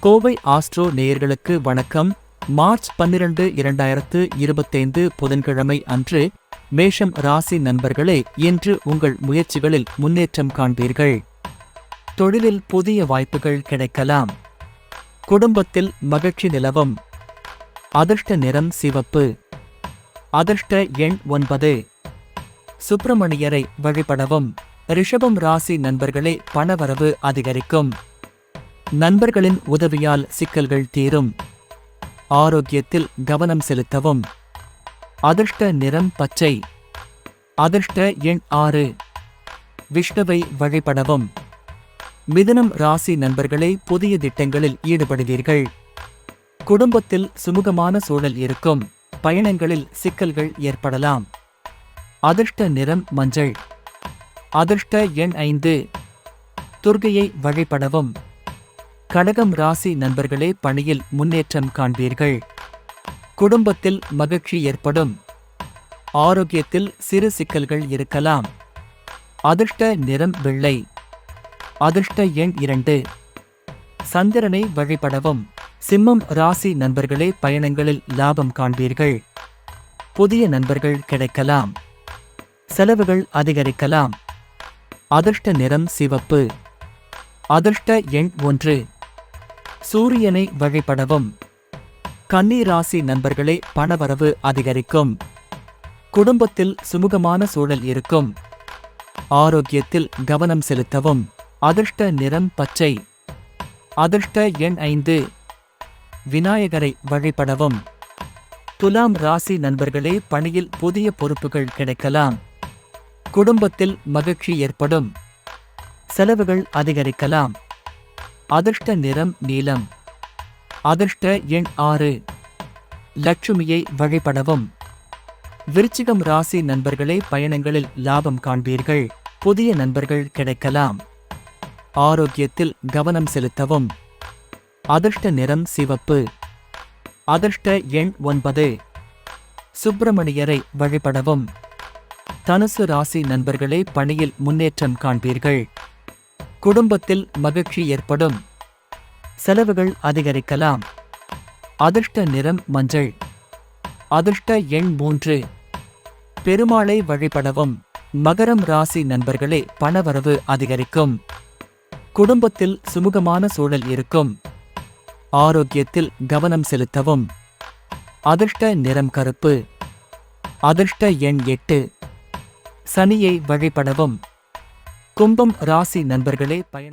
Kovai astro நேயர்களுக்கு வணக்கம். March பன்னிரண்டு இரண்டாயிரத்து இருபத்தைந்து புதன்கிழமை அன்று மேஷம் ராசி நண்பர்களே இன்று உங்கள் முயற்சிகளில் முன்னேற்றம் காண்பீர்கள். தொழிலில் புதிய வாய்ப்புகள் கிடைக்கலாம். குடும்பத்தில் மகிழ்ச்சி நிலவும். அதிர்ஷ்ட நிறம் சிவப்பு. அதிர்ஷ்ட எண் ஒன்பது. சுப்பிரமணியரை வழிபடவும். ரிஷபம் ராசி நண்பர்களே பணவரவு அதிகரிக்கும். நண்பர்களின் உதவியால் சிக்கல்கள் தீரும். ஆரோக்கியத்தில் கவனம் செலுத்தவும். அதிர்ஷ்ட நிறம் பச்சை. அதிர்ஷ்ட எண் ஆறு. விஷ்ணுவை வழிபடவும். மிதுனம் ராசி நண்பர்களே புதிய திட்டங்களில் ஈடுபடுவீர்கள். குடும்பத்தில் சுமூகமான சூழல் இருக்கும். பயணங்களில் சிக்கல்கள் ஏற்படலாம். அதிர்ஷ்ட நிறம் மஞ்சள். அதிர்ஷ்ட எண் ஐந்து. துர்கையை வழிபடவும். கடகம் ராசி நண்பர்களே பணியில் முன்னேற்றம் காண்பீர்கள். குடும்பத்தில் மகிழ்ச்சி ஏற்படும். ஆரோக்கியத்தில் சிறு சிக்கல்கள் இருக்கலாம். அதிர்ஷ்ட நிறம் வெள்ளை. அதிர்ஷ்ட எண் இரண்டு. சந்திரனை வழிபடவும். சிம்மம் ராசி நண்பர்களே பயணங்களில் லாபம் காண்பீர்கள். புதிய நண்பர்கள் கிடைக்கலாம். செலவுகள் அதிகரிக்கலாம். அதிர்ஷ்ட நிறம் சிவப்பு. அதிர்ஷ்ட எண் ஒன்று. சூரியனை வழிபடவும். கன்னி ராசி நண்பர்களே பணவரவு அதிகரிக்கும். குடும்பத்தில் சுமூகமான சூழல் இருக்கும். ஆரோக்கியத்தில் கவனம் செலுத்தவும். அதிர்ஷ்ட நிறம் பச்சை. அதிர்ஷ்ட எண் ஐந்து. விநாயகரை வழிபடவும். துலாம் ராசி நண்பர்களே பணியில் புதிய பொறுப்புகள் கிடைக்கலாம். குடும்பத்தில் மகிழ்ச்சி ஏற்படும். செலவுகள் அதிகரிக்கலாம். அதிர்ஷ்ட நிறம் நீலம். அதிர்ஷ்ட எண் ஆறு. லட்சுமியை வழிபடவும். விருச்சிகம் ராசி நண்பர்களே பயணங்களில் லாபம் காண்பீர்கள். புதிய நண்பர்கள் கிடைக்கலாம். ஆரோக்கியத்தில் கவனம் செலுத்தவும். அதிர்ஷ்ட நிறம் சிவப்பு. அதிர்ஷ்ட எண் ஒன்பது. சுப்பிரமணியரை வழிபடவும். தனுசு ராசி நண்பர்களே பணியில் முன்னேற்றம் காண்பீர்கள். குடும்பத்தில் மகிழ்ச்சி ஏற்படும். செலவுகள் அதிகரிக்கலாம். அதிர்ஷ்ட நிறம் மஞ்சள். அதிர்ஷ்ட எண் மூன்று. பெருமாளை வழிபடவும் மகரம் ராசி நண்பர்களே பணவரவு அதிகரிக்கும். குடும்பத்தில் சுமூகமான சூழல் இருக்கும். ஆரோக்கியத்தில் கவனம் செலுத்தவும். அதிர்ஷ்ட நிறம் கருப்பு. அதிர்ஷ்ட எண் எட்டு. சனியை வழிபடவும் கும்பம் ராசி நண்பர்களே பயன்